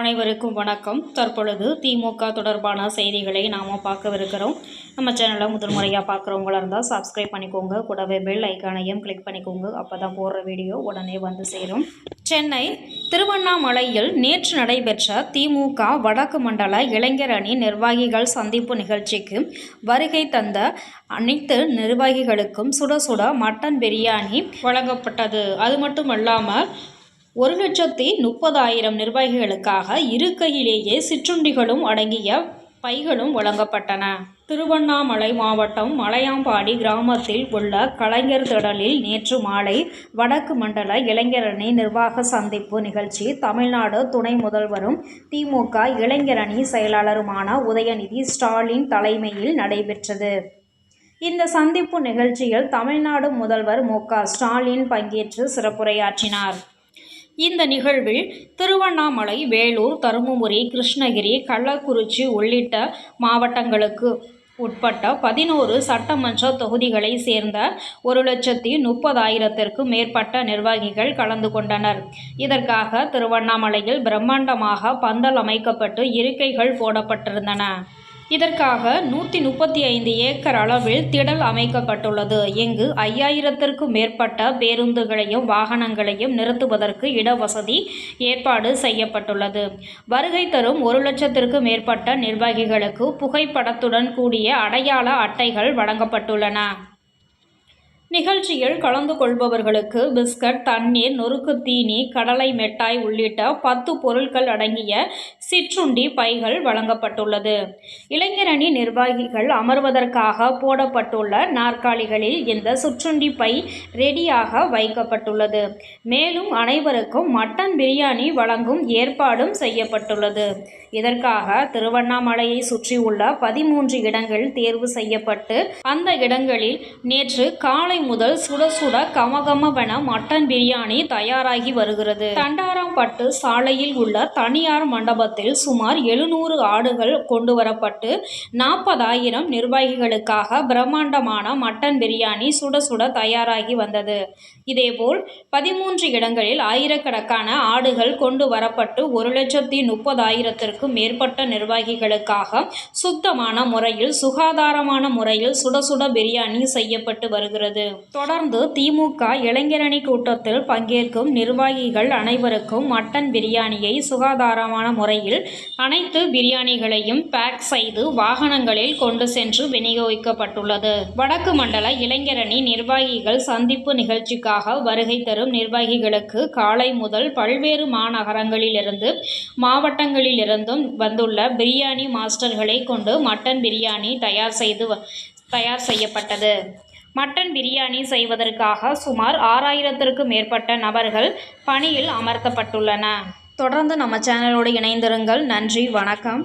அனைவருக்கும் வணக்கம். தற்பொழுது திமுக தொடர்பான செய்திகளை நாம் பார்க்கவிருக்கிறோம். நம்ம சேனலை முதல் முறையாக பார்க்குறவங்களா இருந்தால் சப்ஸ்கிரைப் பண்ணிக்கோங்க. கூடவே பெல் ஐக்கானையும் கிளிக் பண்ணிக்கோங்க. அப்போ தான் போடுற வீடியோ உடனே வந்து சேரும். சென்னை திருவண்ணாமலையில் நேற்று நடைபெற்ற திமுக வடக்கு மண்டல இளைஞர் அணி நிர்வாகிகள் சந்திப்பு நிகழ்ச்சிக்கு வருகை தந்த அனைத்து நிர்வாகிகளுக்கும் சுட சுட மட்டன் பிரியாணி வழங்கப்பட்டது. அது மட்டும் இல்லாமல் ஒரு லட்சத்தி முப்பதாயிரம் நிர்வாகிகளுக்காக இருக்கையிலேயே சிற்றுண்டிகளும் அடங்கிய பைகளும் வழங்கப்பட்டன. திருவண்ணாமலை மாவட்டம் மலையாம்பாடி கிராமத்தில் உள்ள கலைஞர் திடலில் நேற்று மாலை வடக்கு மண்டல இளைஞரணி நிர்வாக சந்திப்பு நிகழ்ச்சி தமிழ்நாடு துணை முதல்வரும் திமுக இளைஞரணி செயலாளருமான உதயநிதி ஸ்டாலின் தலைமையில் நடைபெற்றது. இந்த சந்திப்பு நிகழ்ச்சியில் தமிழ்நாடு முதல்வர் மு ஸ்டாலின் பங்கேற்று சிறப்புரையாற்றினார். இந்த நிகழ்வில் திருவண்ணாமலை வேலூர் தருமபுரி கிருஷ்ணகிரி கள்ளக்குறிச்சி உள்ளிட்ட மாவட்டங்களுக்கு உட்பட்ட பதினோரு சட்டமன்ற தொகுதிகளை சேர்ந்த ஒரு லட்சத்தி முப்பதாயிரத்திற்கும் மேற்பட்ட நிர்வாகிகள் கலந்து கொண்டனர். இதற்காக திருவண்ணாமலையில் பிரம்மாண்டமாக பந்தல் அமைக்கப்பட்டு இருக்கைகள் போடப்பட்டிருந்தன. இதற்காக நூற்றி முப்பத்தி ஐந்து ஏக்கர் அளவில் திடல் அமைக்கப்பட்டுள்ளது. இங்கு ஐயாயிரத்திற்கும் மேற்பட்ட பேருந்துகளையும் வாகனங்களையும் நிறுத்துவதற்கு இடவசதி ஏற்பாடு செய்யப்பட்டுள்ளது. வருகை தரும் ஒரு லட்சத்திற்கும் மேற்பட்ட நிர்வாகிகளுக்கு புகைப்படத்துடன் கூடிய அடையாள அட்டைகள் வழங்கப்பட்டுள்ளன. நிகழ்ச்சியில் கலந்து கொள்பவர்களுக்கு பிஸ்கட் தண்ணீர் நொறுக்கு தீனி கடலை மிட்டாய் உள்ளிட்ட பத்து பொருட்கள் அடங்கிய சிற்றுண்டி பைகள் வழங்கப்பட்டுள்ளது. இளைஞரணி நிர்வாகிகள் அமர்வதற்காக போடப்பட்டுள்ள நாற்காலிகளில் இந்த சிற்றுண்டி பை ரெடியாக வைக்கப்பட்டுள்ளது. மேலும் அனைவருக்கும் மட்டன் பிரியாணி வழங்கும் ஏற்பாடும் செய்யப்பட்டுள்ளது. இதற்காக திருவண்ணாமலையை சுற்றியுள்ள பதிமூன்று இடங்கள் தேர்வு செய்யப்பட்டு அந்த இடங்களில் நேற்று காலை முதல் சுட சுட கமகமவென மட்டன் பிரியாணி தயாராகி வருகிறது. தண்டாராம்பட்டு சாலையில் உள்ள தனியார் மண்டபத்தில் சுமார் எழுநூறு ஆடுகள் கொண்டு வரப்பட்டு நாற்பதாயிரம் நிர்வாகிகளுக்காக பிரம்மாண்டமான மட்டன் பிரியாணி சுட சுட தயாராகி வந்தது. இதேபோல் பதிமூன்று இடங்களில் ஆயிரக்கணக்கான ஆடுகள் கொண்டு வரப்பட்டு ஒரு லட்சத்தி முப்பதாயிரத்திற்கும் மேற்பட்ட நிர்வாகிகளுக்காக சுத்தமான முறையில் சுகாதாரமான முறையில் சுட சுட பிரியாணி செய்யப்பட்டு வருகிறது. தொடர்ந்து திமுக இளைஞரணி கூட்டத்தில் பங்கேற்கும் நிர்வாகிகள் அனைவருக்கும் மட்டன் பிரியாணியை சுகாதாரமான முறையில் அனைத்து பிரியாணிகளையும் பேக் செய்து வாகனங்களில் கொண்டு சென்று விநியோகிக்கப்பட்டுள்ளது. வடக்கு மண்டல இளைஞரணி நிர்வாகிகள் சந்திப்பு நிகழ்ச்சிக்காக வருகை தரும் நிர்வாகிகளுக்கு காலை முதல் பல்வேறு மாநகரங்களிலிருந்து மாவட்டங்களிலிருந்தும் வந்துள்ள பிரியாணி மாஸ்டர்களை கொண்டு மட்டன் பிரியாணி தயார் செய்து தயார் செய்யப்பட்டது. மட்டன் பிரியாணி செய்வதற்காக சுமார் ஆறாயிரத்திற்கும் மேற்பட்ட நபர்கள் பணியில் அமர்த்தப்பட்டுள்ளன. தொடர்ந்து நம்ம சேனலோடு இணைந்திருங்கள். நன்றி. வணக்கம்.